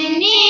Jenny.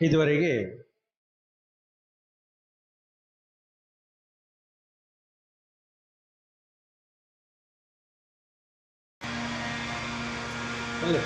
ಇದುವರೆಗೆ ಒಳ್ಳೆ